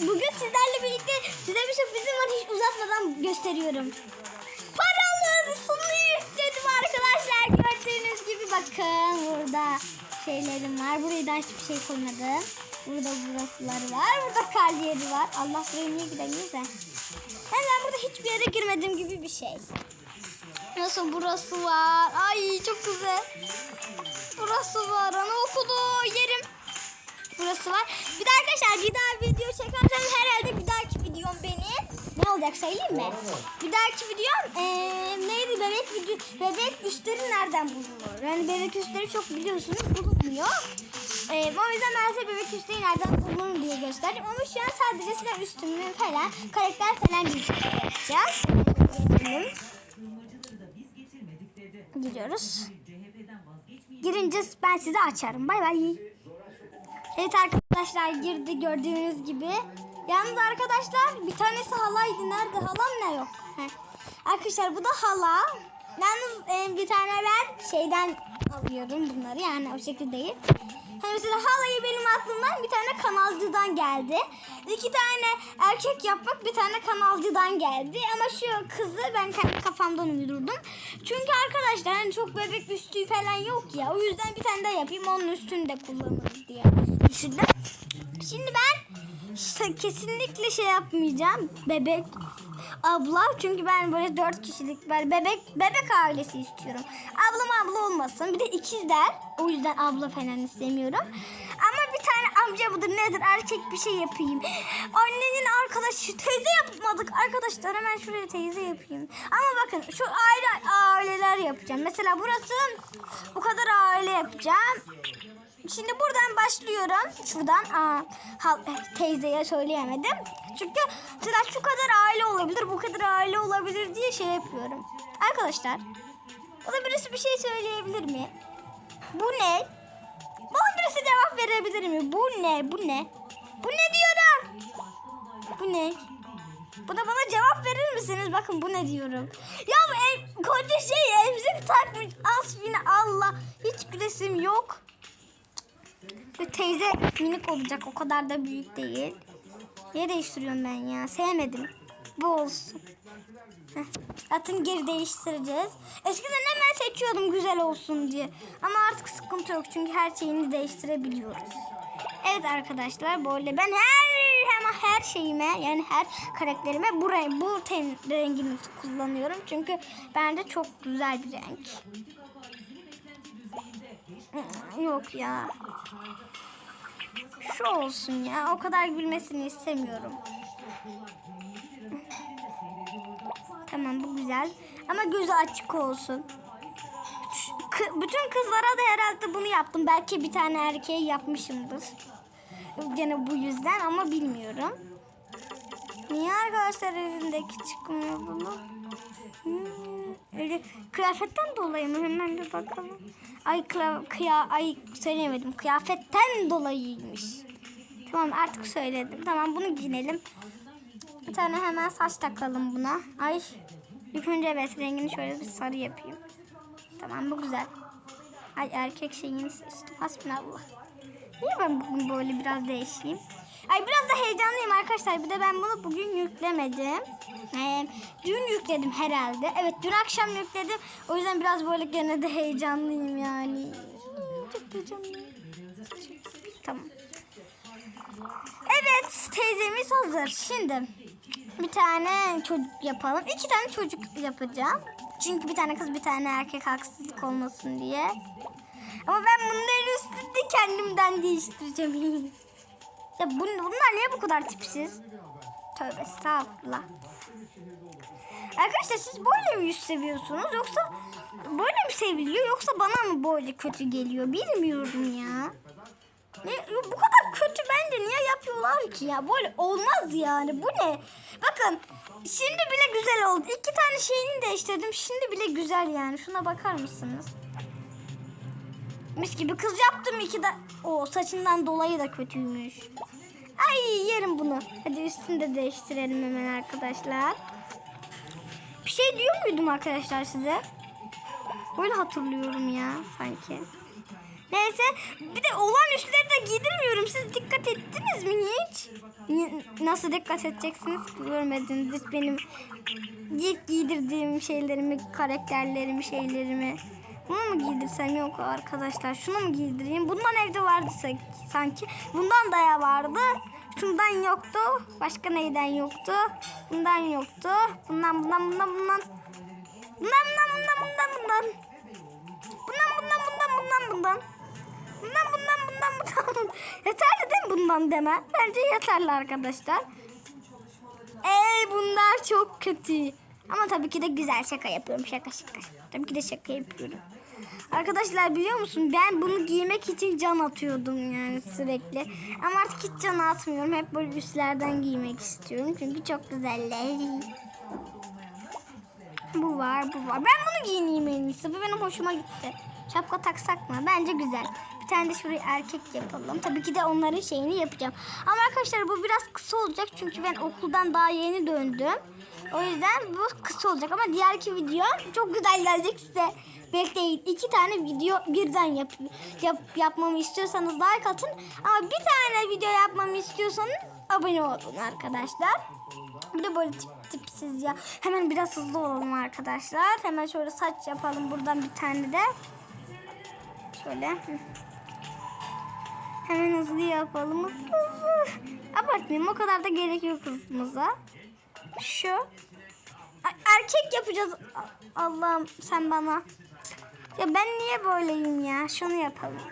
bugün sizlerle birlikte size bir sürprizim var hiç uzatmadan gösteriyorum. Paralı sonu yükledim arkadaşlar. Gördüğünüz gibi bakın burada şeylerim var. Buraya da hiçbir şey koymadım. Burada burasıları var. Burada kar yeri var. Allah buraya niye gidemiyoruz ha? Ben, ben burada hiçbir yere girmedim gibi bir şey. Nasıl burası var? Ay çok güzel. Burası var. Anaokulu yerim. Burası var. Bir de arkadaşlar bir daha video çekersem herhalde bir dahaki videom benim. Ne olacak söyleyeyim mi? Bir dahaki videom eee neydi bebek video, bebek üstleri nereden bulunur? Yani bebek üstleri çok biliyorsunuz bulunmuyor. Eee o yüzden ben size bebek üstleri nereden bulunur diye gösterdim. Ama şu an sadece size üstümü falan karakter falan yapacağız. Gidelim. Gidiyoruz. Girince ben size açarım. Bay bay. Evet arkadaşlar girdi gördüğünüz gibi. Yalnız arkadaşlar bir tanesi halaydı. Nerede halam ne yok. Arkadaşlar bu da hala. Yalnız e, bir tane ben şeyden alıyorum bunları yani o şekilde değil. Hani mesela halayı benim aklımdan bir tane kanalcıdan geldi. İki tane erkek yapmak bir tane kanalcıdan geldi. Ama şu kızı ben kendi kafamdan uydurdum. Çünkü arkadaşlar hani çok bebek üstü falan yok ya. O yüzden bir tane daha yapayım onun üstünü de kullanırız diye düşündüm. Şimdi ben işte kesinlikle şey yapmayacağım. Bebek abla çünkü ben böyle dört kişilik böyle bebek bebek ailesi istiyorum. Ablam abla olmasın. Bir de ikizler. O yüzden abla falan istemiyorum. Ama bir tane amca budur nedir erkek bir şey yapayım. Annenin arkadaşı teyze yapmadık. Arkadaşlar hemen şuraya teyze yapayım. Ama bakın şu aile aileler yapacağım. Mesela burası bu kadar aile yapacağım. Şimdi buradan başlıyorum. Şuradan aa, hal- teyzeye söyleyemedim. Çünkü mesela şu kadar aile olabilir, bu kadar aile olabilir diye şey yapıyorum. Arkadaşlar, bana birisi bir şey söyleyebilir mi? Bu ne? Bana birisi cevap verebilir mi? Bu ne? Bu ne? Bu ne diyorum? Bu ne? Buna bana cevap verir misiniz? Bakın bu ne diyorum. Ya bu ev, koca şey emzik takmış. Asfine Allah. Hiç resim yok. Ve teyze minik olacak. O kadar da büyük değil. Niye değiştiriyorum ben ya? Sevmedim. Bu olsun. Heh. Zaten geri değiştireceğiz. Eskiden hemen seçiyordum güzel olsun diye. Ama artık sıkıntı yok. Çünkü her şeyini değiştirebiliyoruz. Evet arkadaşlar böyle ben her hemen her şeyime yani her karakterime bu renk, bu ten rengini kullanıyorum. Çünkü bende çok güzel bir renk. Yok ya. Şu olsun ya. O kadar gülmesini istemiyorum. Tamam bu güzel. Ama gözü açık olsun. Bütün kızlara da herhalde bunu yaptım. Belki bir tane erkeğe yapmışımdır. Gene bu yüzden ama bilmiyorum. Niye arkadaşlar elindeki çıkmıyor bunu? Hmm, öyle kıyafetten dolayı mı? Hemen bir bakalım. Ay kıya, ay söyleyemedim. Kıyafetten dolayıymış. Tamam artık söyledim. Tamam bunu giyinelim. Bir tane hemen saç takalım buna. Ay ilk önce evet rengini şöyle bir sarı yapayım. Tamam bu güzel. Ay erkek şeyini seçtim. Hasbinallah. Niye ben bugün böyle biraz değişeyim? Ay biraz da heyecanlıyım arkadaşlar. Bir de ben bunu bugün yüklemedim. Ee, dün yükledim herhalde. Evet dün akşam yükledim. O yüzden biraz böyle gene de heyecanlıyım yani. Çok heyecanlıyım. Tamam. Evet teyzemiz hazır. Şimdi bir tane çocuk yapalım. İki tane çocuk yapacağım. Çünkü bir tane kız bir tane erkek haksızlık olmasın diye. Ama ben bunların üstünde kendimden değiştireceğim. ya bun, bunlar niye bu kadar tipsiz? Tövbe estağfurullah. Arkadaşlar siz böyle mi yüz seviyorsunuz yoksa böyle mi seviliyor yoksa bana mı böyle kötü geliyor bilmiyorum ya. Ne, bu kadar kötü bence niye yapıyorlar ki ya? Böyle olmaz yani. Bu ne? Bakın şimdi bile güzel oldu. İki tane şeyini değiştirdim. Şimdi bile güzel yani. Şuna bakar mısınız? Mis gibi kız yaptım iki de. O saçından dolayı da kötüymüş. Ay yerim bunu. Hadi üstünü de değiştirelim hemen arkadaşlar. Bir şey diyor muydum arkadaşlar size? Böyle hatırlıyorum ya sanki. Neyse bir de olan üstleri de giydirmiyorum. Siz dikkat ettiniz mi hiç? Nasıl dikkat edeceksiniz? Görmediniz hiç benim ilk giydirdiğim şeylerimi, karakterlerimi, şeylerimi. Bunu mu giydirsem yok arkadaşlar. Şunu mu giydireyim? Bundan evde vardı sanki-. Bundan da ya vardı. Şundan yoktu. Başka neyden yoktu? Bundan yoktu. Bundan bundan bundan bundan. Bundan bundan bundan bundan bundan. Bundan bundan bundan bundan bundan. Bundan bundan bundan bundan. Yeterli değil mi bundan deme? Bence yeterli arkadaşlar. Ey bunlar çok kötü. Ama tabii ki de güzel şaka yapıyorum. Şaka şaka. Tabii ki de şaka yapıyorum. Arkadaşlar biliyor musun ben bunu giymek için can atıyordum yani sürekli. Ama artık hiç can atmıyorum. Hep böyle üstlerden giymek istiyorum. Çünkü çok güzeller. Bu var, bu var. Ben bunu giyineyim en iyisi. Bu benim hoşuma gitti. Şapka taksak mı? Bence güzel. Bir tane de şuraya erkek yapalım. Tabii ki de onların şeyini yapacağım. Ama arkadaşlar bu biraz kısa olacak. Çünkü ben okuldan daha yeni döndüm. O yüzden bu kısa olacak. Ama diğer iki video çok güzel gelecek size. Bekleyin. iki tane video birden yap, yap, yapmamı istiyorsanız like atın. Ama bir tane video yapmamı istiyorsanız abone olun arkadaşlar. Bir de böyle tip tipsiz ya. Hemen biraz hızlı olalım arkadaşlar. Hemen şöyle saç yapalım. Buradan bir tane de. Şöyle. Hemen hızlı yapalım. Hızlı. Abartmayayım. O kadar da gerek yok hızımıza. Şu. Erkek yapacağız. Allah'ım sen bana. Ya ben niye böyleyim ya? Şunu yapalım.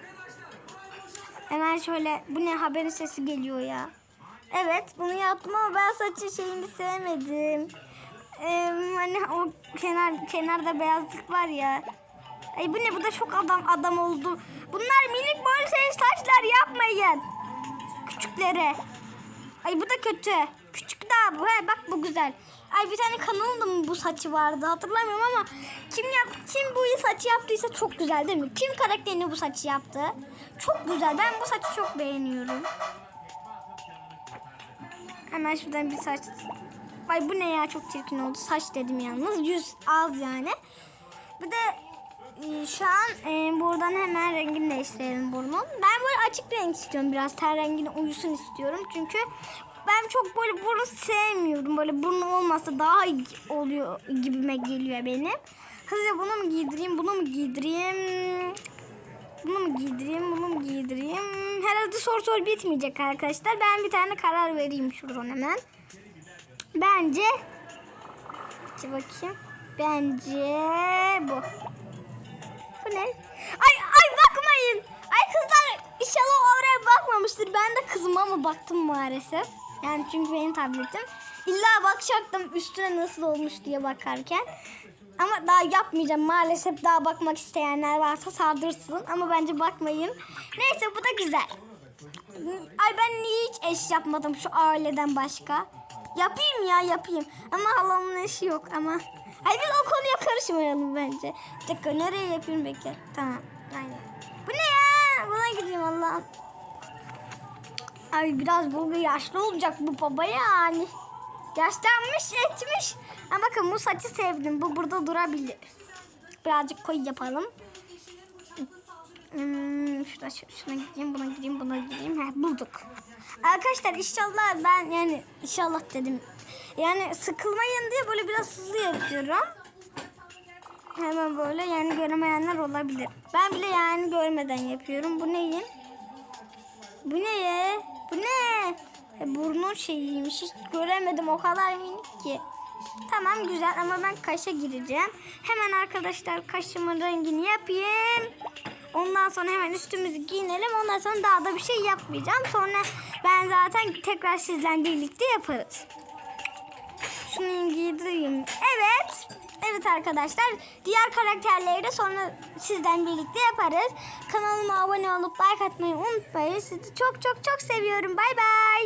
Hemen şöyle. Bu ne haberin sesi geliyor ya. Evet bunu yaptım ama ben saçı şeyini sevmedim. Ee, hani o kenar kenarda beyazlık var ya. Ay bu ne bu da çok adam adam oldu. Bunlar minik böyle saçlar yapmayın. Küçüklere. Ay bu da kötü. Daha bu. He, bak bu güzel. Ay bir tane kanalında mı bu saçı vardı hatırlamıyorum ama kim yap kim bu saçı yaptıysa çok güzel değil mi? Kim karakterini bu saçı yaptı? Çok güzel. Ben bu saçı çok beğeniyorum. Hemen şuradan bir saç. Ay bu ne ya çok çirkin oldu. Saç dedim yalnız. Yüz az yani. Bir de e, şu an e, buradan hemen rengini değiştirelim burnun. Ben böyle açık renk istiyorum biraz. Ten rengine uyusun istiyorum. Çünkü ben çok böyle burun sevmiyorum. Böyle burun olmasa daha iyi oluyor gibime geliyor benim. Hızlıca bunu mu giydireyim, bunu mu giydireyim? Bunu mu giydireyim, bunu mu giydireyim? Herhalde soru soru bitmeyecek arkadaşlar. Ben bir tane karar vereyim şuradan hemen. Bence... Bir bakayım. Bence bu. Bu ne? Ay ay bakmayın. Ay kızlar inşallah oraya bakmamıştır. Ben de kızıma mı baktım maalesef. Yani çünkü benim tabletim. İlla bakacaktım üstüne nasıl olmuş diye bakarken. Ama daha yapmayacağım maalesef daha bakmak isteyenler varsa sardırsın ama bence bakmayın. Neyse bu da güzel. Ay ben niye hiç eş yapmadım şu aileden başka? Yapayım ya yapayım. Ama halamın eşi yok ama. Ay biz o konuya karışmayalım bence. Bir dakika nereye yapayım bekle. Tamam. Aynen. Bu ne ya? Buna gideyim Allah. Ay biraz bu yaşlı olacak bu baba yani. Yaşlanmış etmiş. Ama bakın bu saçı sevdim. Bu burada durabilir. Birazcık koyu yapalım. Hmm, şurada şu- şuna gideyim, buna gideyim, buna gideyim. He, bulduk. Arkadaşlar inşallah ben yani inşallah dedim. Yani sıkılmayın diye böyle biraz hızlı yapıyorum. Hemen böyle yani göremeyenler olabilir. Ben bile yani görmeden yapıyorum. Bu neyin? Bu ne ya? Bu ne? E, burnun şeyiymiş. Hiç göremedim o kadar minik ki. Tamam güzel ama ben kaşa gireceğim. Hemen arkadaşlar kaşımın rengini yapayım. Ondan sonra hemen üstümüzü giyinelim. Ondan sonra daha da bir şey yapmayacağım. Sonra ben zaten tekrar sizlerle birlikte yaparız. Şunu giydireyim. Evet. Evet arkadaşlar. Diğer karakterleri de sonra sizden birlikte yaparız. Kanalıma abone olup like atmayı unutmayın. Sizi çok çok çok seviyorum. Bay bay.